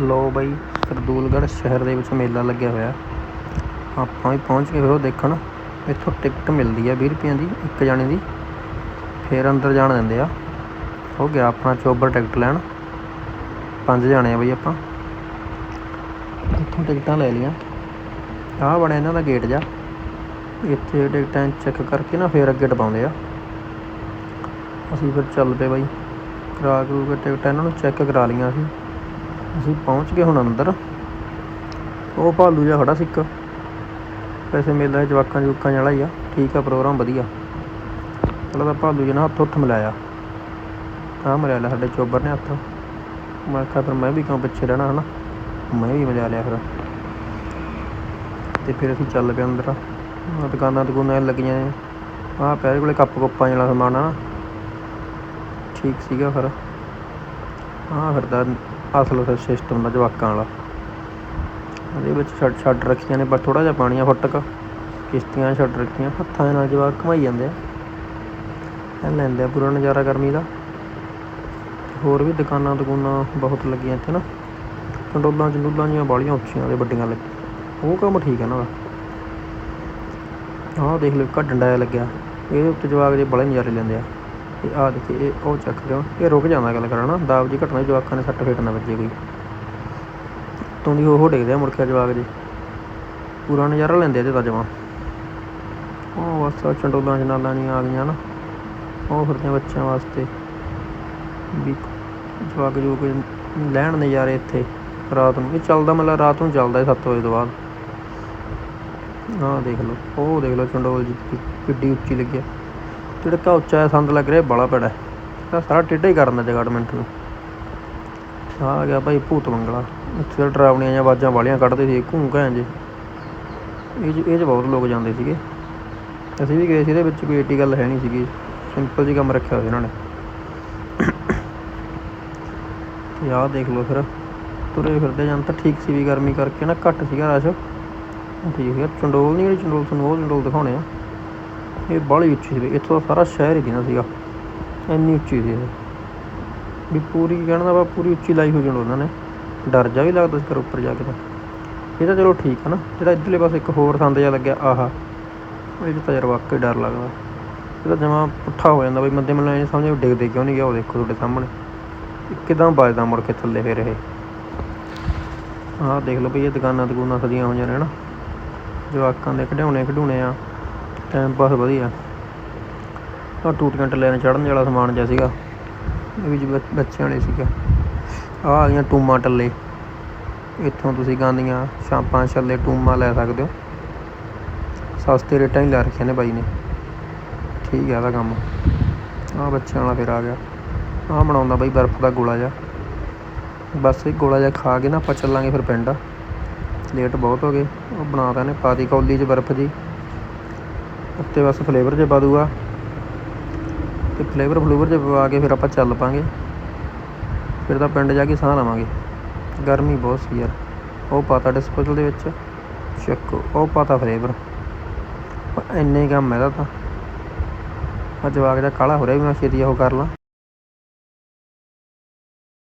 ਲੋ ਬਈ, ਸਰਦੂਲਗੜ੍ਹ ਸ਼ਹਿਰ ਦੇ ਵਿੱਚ ਮੇਲਾ ਲੱਗਿਆ ਹੋਇਆ। ਆਪਾਂ ਵੀ ਪਹੁੰਚ ਗਏ ਫਿਰ ਉਹ ਦੇਖਣ। ਇੱਥੋਂ ਟਿਕਟ ਮਿਲਦੀ ਹੈ 20 ਰੁਪਏ ਦੀ, ਇੱਕ ਜਾਣੇ ਦੀ। ਫਿਰ ਅੰਦਰ ਜਾਣ ਦਿੰਦੇ ਆ। ਹੋ ਗਿਆ ਆਪਣਾ ਚੋਬਰ ਟਿਕਟ ਲੈਣ। ਪੰਜ ਜਾਣੇ ਆ ਬਈ ਆਪਾਂ। ਇੱਥੋਂ ਟਿਕਟਾਂ ਲੈ ਲਈਆਂ। ਆਹ ਬਣਿਆ ਇਹਨਾਂ ਦਾ ਗੇਟ ਜਾ ਇੱਥੇ ਟਿਕਟਾਂ ਚੈੱਕ ਕਰਕੇ ਨਾ ਫਿਰ ਅੱਗੇ ਟਪਾਉਂਦੇ ਆ। ਅਸੀਂ ਫਿਰ ਚੱਲ ਪਏ ਬਾਈ। ਕਰਾ ਕਰੂ ਕੇ ਟਿਕਟਾਂ ਇਹਨਾਂ ਨੂੰ ਚੈੱਕ ਕਰਾ ਲਈਆਂ ਅਸੀਂ। ਅਸੀਂ ਪਹੁੰਚ ਗਏ ਹੁਣ ਅੰਦਰ। ਉਹ ਭਾਲੂ ਜਿਹਾ ਖੜਾ ਸੀ ਇੱਕ। ਮੇਲਾ ਜਵਾਕਾਂ ਜੁਵਾਕਾਂ ਵਾਲਾ ਹੀ ਆ। ਠੀਕ ਆ, ਪ੍ਰੋਗਰਾਮ ਵਧੀਆ। ਪਹਿਲਾਂ ਤਾਂ ਭਾਲੂ ਜੀ ਨੇ ਹੱਥ ਹੁੱਥ ਮਿਲਾਇਆ। ਆਹ ਮਿਲਾ ਲਿਆ ਸਾਡੇ ਚੋਬਰ ਨੇ ਹੱਥ। ਮੈਂ ਕਿਹਾ ਫਿਰ ਮੈਂ ਵੀ ਕਿਉਂ ਪਿੱਛੇ ਰਹਿਣਾ, ਹਨਾ? ਮੈਂ ਵੀ ਮਿਲਾ ਲਿਆ ਫਿਰ। ਤੇ ਫਿਰ ਅਸੀਂ ਚੱਲ ਪਏ ਅੰਦਰ। ਦੁਕਾਨਾਂ ਦੁਕਾਨਾਂ ਲੱਗੀਆਂ ਨੇ। ਆਹ ਪੈਰੇ ਕੋਲੇ ਕੱਪ ਕੁੱਪਾਂ ਵਾਲਾ ਸਮਾਨ ਆ ਠੀਕ ਸੀਗਾ ਫਿਰ। ਆਹ ਫਿਰਦਾ ਅਸਲ ਫਿਰ ਸਿਸਟਮ ਦਾ ਜਵਾਕਾਂ ਵਾਲਾ। ਉਹਦੇ ਵਿੱਚ ਛੱਡ ਛੱਡ ਰੱਖੀਆਂ ਨੇ, ਪਰ ਥੋੜਾ ਜਿਹਾ ਪਾਣੀ ਆ ਫੁੱਟਕ। ਕਿਸ਼ਤੀਆਂ ਛੱਡ ਰੱਖੀਆਂ, ਹੱਥਾਂ ਦੇ ਨਾਲ ਜਵਾਕ ਘਮਾਈ ਜਾਂਦੇ ਆ। ਇਹ ਲੈਂਦੇ ਆ ਪੂਰਾ ਨਜ਼ਾਰਾ ਗਰਮੀ ਦਾ। ਹੋਰ ਵੀ ਦੁਕਾਨਾਂ ਦੁਕਾਨਾਂ ਬਹੁਤ ਲੱਗੀਆਂ ਇੱਥੇ ਨਾ। ਕੰਡੋਲਾਂ ਚੰਡੋਲਾਂ ਜੀਆਂ ਬਾਲੀਆਂ ਉੱਚੀਆਂ ਤੇ ਵੱਡੀਆਂ ਲੱਗੀਆਂ ਉਹ ਕੰਮ ਠੀਕ ਹੈ ਨਾ। ਆਹ ਦੇਖ ਲਓ, ਇੱਕ ਆਹ ਡੰਡਾ ਲੱਗਿਆ। ਇਹਦੇ ਉੱਤੇ ਜਵਾਕ ਜੇ ਬੜੇ ਨਜ਼ਾਰੇ ਲੈਂਦੇ ਆ। ਤੇ ਆਹ ਦੇਖੀ, ਇਹ ਉਹ ਚੱਕ ਰਿਹਾ ਇਹ ਰੁਕ ਜਾਂਦਾ ਗੱਲ ਕਰਨਾ। ਦਾਬ ਜੀ ਘਟਨਾ ਜਵਾਕਾਂ ਨੇ ਸੱਟ ਫੇਟ ਨਾ ਵੱਜੇ ਕੋਈ। ਤੋਂ ਦੀ ਉਹ ਡਿੱਗਦੇ ਆ ਮੁੜ ਕੇ ਜਵਾਕ ਜੀ। ਪੂਰਾ ਨਜ਼ਾਰਾ ਲੈਂਦੇ ਆ ਇਹਦੇ ਤਾਂ ਜਮਾਂ। ਉਹ ਬਸ ਚੰਡੋਲਾਂ ਚਨਾਲਾਂ ਨਹੀਂ ਆ ਗਈਆਂ ਨਾ। ਉਹ ਫਿਰਦੇ ਬੱਚਿਆਂ ਵਾਸਤੇ। ਵੀ ਜਵਾਕ ਜੋ ਕੋਈ ਲੈਣ ਨਜ਼ਾਰੇ ਇੱਥੇ ਰਾਤ ਨੂੰ। ਇਹ ਚੱਲਦਾ ਮਤਲਬ ਰਾਤ ਨੂੰ ਚੱਲਦਾ 7 ਵਜੇ ਤੋਂ ਬਾਅਦ। ਆਹ ਦੇਖ ਲਓ, ਉਹ ਦੇਖ ਲਓ ਚੰਡੋਲ ਜੀ ਕਿ- ਕਿੱਡੀ ਉੱਚੀ ਲੱਗਿਆ ਜਿਹੜਾ ਉੱਚਾ ਜਿਹਾ ਸੰਦ ਲੱਗ ਰਿਹਾ ਬੜਾ ਪੈੜਾ ਇਹਦਾ ਸਾਰਾ ਟੇਢਾ ਹੀ ਕਰਨ ਦਾ ਜਗਾਰਡਮੈਂਟ ਨੂੰ। ਆਹ ਆ ਗਿਆ ਭਾਈ ਭੂਤ ਮੰਗਲਾ। ਇੱਥੇ ਤਾਂ ਡਰਾਵਣੀਆਂ ਜਾਂ ਆਵਾਜ਼ਾਂ ਵਾਲੀਆਂ ਕੱਢਦੇ ਸੀ, ਘੂੰ ਘੈਂ ਜੇ ਇਹ 'ਚ ਇਹ 'ਚ ਬਹੁਤ ਲੋਕ ਜਾਂਦੇ ਸੀਗੇ। ਅਸੀਂ ਵੀ ਗਏ ਸੀ, ਇਹਦੇ ਵਿੱਚ ਕੋਈ ਏਡੀ ਗੱਲ ਹੈ ਨਹੀਂ ਸੀਗੀ। ਸਿੰਪਲ ਜੀ ਕੰਮ ਰੱਖਿਆ ਹੋਇਆ ਇਹਨਾਂ ਨੇ। ਤੇ ਆਹ ਦੇਖ ਲਓ ਫਿਰ। ਤੁਰੇ ਫਿਰਦੇ ਜਾਂ ਤਾਂ ਠੀਕ ਸੀ ਵੀ ਗਰਮੀ ਕਰਕੇ ਨਾ ਘੱਟ ਸੀਗਾ ਰਸ਼। ਠੀਕ ਸੀਗਾ। ਚੰਡੋਲ ਨਹੀਂ ਜਿਹੜੀ ਚੰਡੋਲ ਤੁਹਾਨੂੰ ਉਹ ਚੰਡੋਲ ਦਿਖਾਉਣੇ ਆ। ਇਹ ਬਾਹਲੀ ਉੱਚੀ ਸੀ ਇੱਥੋਂ ਦਾ ਸਾਰਾ ਸ਼ਹਿਰ ਹੀ ਦਿਖਦਾ ਸੀਗਾ। ਇੰਨੀ ਉੱਚੀ ਸੀ ਇਹ। ਵੀ ਪੂਰੀ ਕਹਿਣ ਦਾ ਵਾ ਪੂਰੀ ਉੱਚੀ ਲਾਈ ਹੋ ਚੰਡੋਲ ਉਹਨਾਂ ਨੇ। ਡਰ ਜਾ ਵੀ ਲੱਗਦਾ ਸੀ ਫਿਰ ਉੱਪਰ ਜਾ ਕੇ ਤਾਂ। ਇਹ ਤਾਂ ਚਲੋ ਠੀਕ ਹੈ ਨਾ। ਜਿਹੜਾ ਇੱਧਰਲੇ ਪਾਸੇ ਇੱਕ ਹੋਰ ਸੰਦ ਜਿਹਾ ਲੱਗਿਆ, ਆਹਾ। ਇਹ ਤਾਂ ਯਾਰ ਵਾਕਈ ਡਰ ਲੱਗਦਾ। ਇਹ ਤਾਂ ਜਮਾ ਪੁੱਠਾ ਹੋ ਜਾਂਦਾ ਬਈ ਬੰਦੇ ਮੈਨੂੰ ਇਹ ਸਮਝ ਡਿੱਗਦੇ ਕਿਉਂ ਨਹੀਂ ਗਿਆ ਉਹ ਦੇਖੋ ਤੁਹਾਡੇ ਸਾਹਮਣੇ। ਇੱਕਦਮ ਵੱਜਦਾ ਮੁੜ ਕੇ ਥੱਲੇ ਫਿਰ ਇਹ। ਆਹ ਦੇਖ ਲਓ ਬਈ ਇਹ ਦੁਕਾਨਾਂ ਦੁਕਾਨਾਂ ਸਦੀਆਂ ਹੋਈਆਂ ਨੇ ਨਾ ਜਵਾਕਾਂ ਦੇ ਖਿਡੌਣੇ ਖਿਡੌਣੇ ਆ। ਟਾਈਮ ਪਾਸ ਵਧੀਆ। ਆਹ ਟੂਟੀਆਂ ਟੱਲਿਆਂ ਨੇ ਚੜਨ ਵਾਲਾ ਸਮਾਨ ਜਿਹਾ ਸੀਗਾ। ਇਹ ਵੀ ਬੱਚਿਆਂ ਵਾਲੇ ਸੀਗਾ। ਆਹ ਆ ਗਈਆਂ ਟੂਮਾਂ ਟੱਲੇ। ਇੱਥੋਂ ਤੁਸੀਂ ਗਾਂਦੀਆਂ ਛਾਪਾਂ, ਛੱਲੇ, ਟੂਮਾ ਲੈ ਸਕਦੇ ਹੋ। ਸਸਤੇ ਰੇਟਾਂ ਹੀ ਲਾ ਰੱਖੇ ਨੇ ਬਾਈ ਨੇ। ਠੀਕ ਹੈ ਇਹਦਾ ਕੰਮ। ਆਹ ਬੱਚਿਆਂ ਵਾਲਾ ਫਿਰ ਆ ਗਿਆ। ਆਹ ਬਣਾਉਂਦਾ ਬਾਈ ਬਰਫ਼ ਦਾ ਗੋਲਾ ਜਿਹਾ। ਬਸ ਇਹ ਗੋਲਾ ਜਿਹਾ ਖਾ ਕੇ ਨਾ ਆਪਾਂ ਚੱਲਾਂਗੇ ਫਿਰ ਪਿੰਡ। ਲੇਟ ਬਹੁਤ ਹੋ ਗਏ। ਉਹ ਬਣਾਤਾ ਨੇ ਪਾਤੀ ਕੌਲੀ 'ਚ ਬਰਫ਼ ਜੀ। ਉੱਤੇ ਬਸ ਫਲੇਵਰ ਜੇ ਪਾ ਦੂਗਾ ਤੇ ਫਲੇਵਰ ਫਲੂਵਰ ਜੇ ਪਵਾ ਕੇ ਫਿਰ ਆਪਾਂ ਚੱਲ ਪਾਂਗੇ। ਫਿਰ ਤਾਂ ਪਿੰਡ ਜਾ ਕੇ ਸਾਹ ਲਵਾਂਗੇ। ਗਰਮੀ ਬਹੁਤ ਸੀ ਯਾਰ। ਉਹ ਪਾਤਾ ਡਿਸਪੋਜ਼ਲ ਦੇ ਵਿੱਚ। ਚੱਕ, ਉਹ ਪਾਤਾ ਫਲੇਵਰ ਇੰਨੇ ਕੰਮ ਇਹਦਾ ਤਾਂ। ਅੱਜ ਜਵਾਕ ਦਾ ਕਾਲਾ ਹੋ ਰਿਹਾ ਵੀ ਮੈਂ ਛੇਤੀ ਉਹ ਕਰ ਲਾਂ।